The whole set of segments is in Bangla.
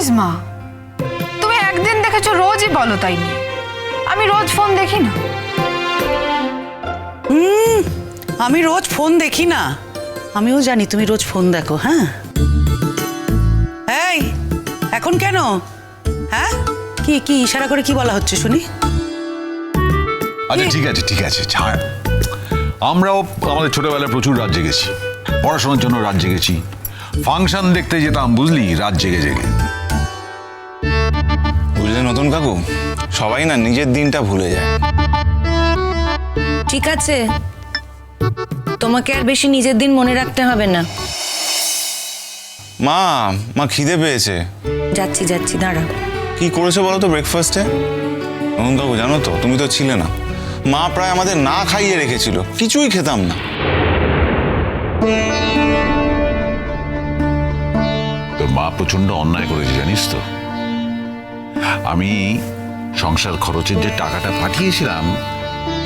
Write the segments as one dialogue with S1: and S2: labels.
S1: প্লিজ মা তুমি একদিন দেখেছ রোজই বলো তাই নিয়ে। আমি রোজ ফোন দেখি না।
S2: আমি রোজ ফোন দেখি না। আমিও জানি তুমি রোজ ফোন দেখো হ্যাঁ? এই এখন কেন? হ্যাঁ? কি কি ইশারা করে কি বলা হচ্ছে শুনি?
S3: আচ্ছা ঠিক আছে ঠিক আছে ছাড়। আমরাও আমাদের ছোটবেলায় প্রচুর রাত জেগেছি। পড়াশোনার জন্য রাত জেগেছি। ফাংশন দেখতে যেতাম বুঝলি? রাত জেগে জেগে।
S4: বুঝলে নতুন কাকু? সবাই না নিজের দিনটা ভুলে যায়।
S5: ঠিক আছে। তোমাকে আর বেশি নিজের দিন মনে রাখতে হবে না।
S4: মা মা খিদে পেয়েছে।
S5: যাচ্ছি যাচ্ছি দাঁড়া
S4: কি করেছ বলো তো ব্রেকফাস্টে নতুন কাকু জানো তো তুমি তো ছিলে না। মা প্রায় আমাদের না খাইয়ে রেখেছিল কিছুই খেতাম না।
S3: তোর মা প্রচণ্ড অন্যায় করেছে জানিস তো? আমি সংসার খরচের যে টাকাটা পাঠিয়েছিলাম,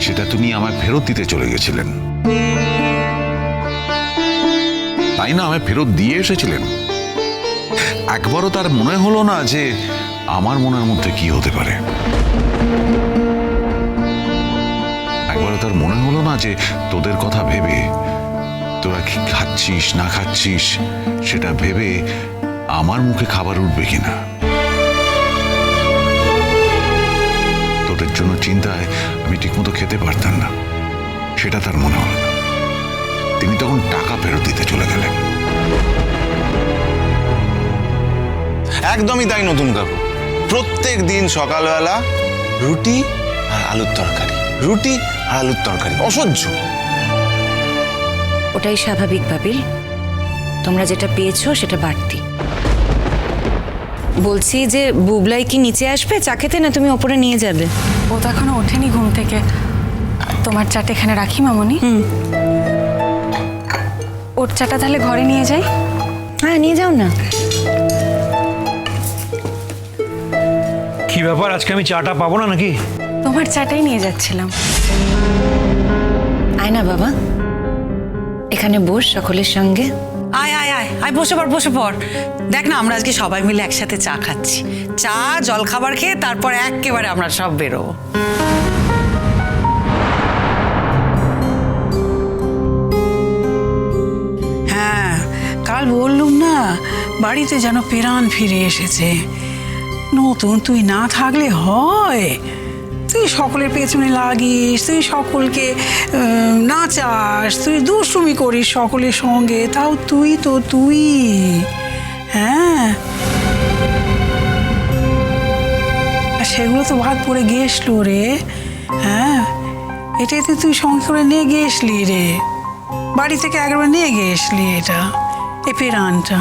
S3: সেটা তুমি আমায় ফেরত দিতে চলে গেছিলেন। তাই না আমায় ফেরত দিয়ে এসেছিলেন? একবারও তার মনে হলো না যে আমার মনের মধ্যে কি হতে পারে। একবারও তার মনে হলো না যে তোদের কথা ভেবে, তোরা কি খাচ্ছিস, না খাচ্ছিস, সেটা ভেবে আমার মুখে খাবার উঠবে কিনা। জন্য চিন্তায় আমি ঠিকমতো খেতে পারতাম না। সেটা তার মনে হলো না। তিনি তখন টাকা ফেরত দিতে চলে গেলেন।
S4: একদমই তাই, নতুন কাকু। প্রত্যেক দিন সকালবেলা রুটি আর আলুর তরকারি। রুটি আর আলুর তরকারি, অসহ্য।
S5: ওটাই স্বাভাবিক, বাবিল। তোমরা যেটা পেয়েছ, সেটা বাড়তি। বলছি যে বুবলাই কি নিচে আসবে? চা খেতে না তুমি ওপরে নিয়ে যাবে?
S1: ও তো এখনও ওঠেনি ঘুম থেকে। তোমার চাটা এখানে রাখি মামনি? ওর চাটা তাহলে ঘরে নিয়ে যাই?
S5: হ্যাঁ নিয়ে যাও না।
S6: কি ব্যাপার? আজকে আমি চাটা পাবো না নাকি?
S1: তোমার চাটাই নিয়ে যাচ্ছিলাম।
S5: আয় না বাবা। এখানে বস সকলের সঙ্গে।
S2: আয় আয় আয় আয়, বসে পড় বসে পড়। দেখ না, আমরা আজকে সবাই মিলে একসাথে চা খাচ্ছি। চা, জলখাবার খেয়ে তারপর একেবারে আমরা সব বেরোবো।
S7: হ্যাঁ কাল বললুম না, বাড়িতে যেন পেরান ফিরে এসেছে। নতুন তুই না থাকলে হয়। তুই সকলের পেছনে লাগিস, তুই সকলকে নাচাস, তুই দুষ্টুমি করিস সকলের সঙ্গে, তাও তুই তো তুই। হ্যাঁ? সেগুলো তো ভাগ পড়ে গেছলো রে। হ্যাঁ? এটাতে তুই সঙ্গে করে নিয়ে গেছলি রে। বাড়ি থেকে একবার নিয়ে গেছলি এটা, এ পেরানটা।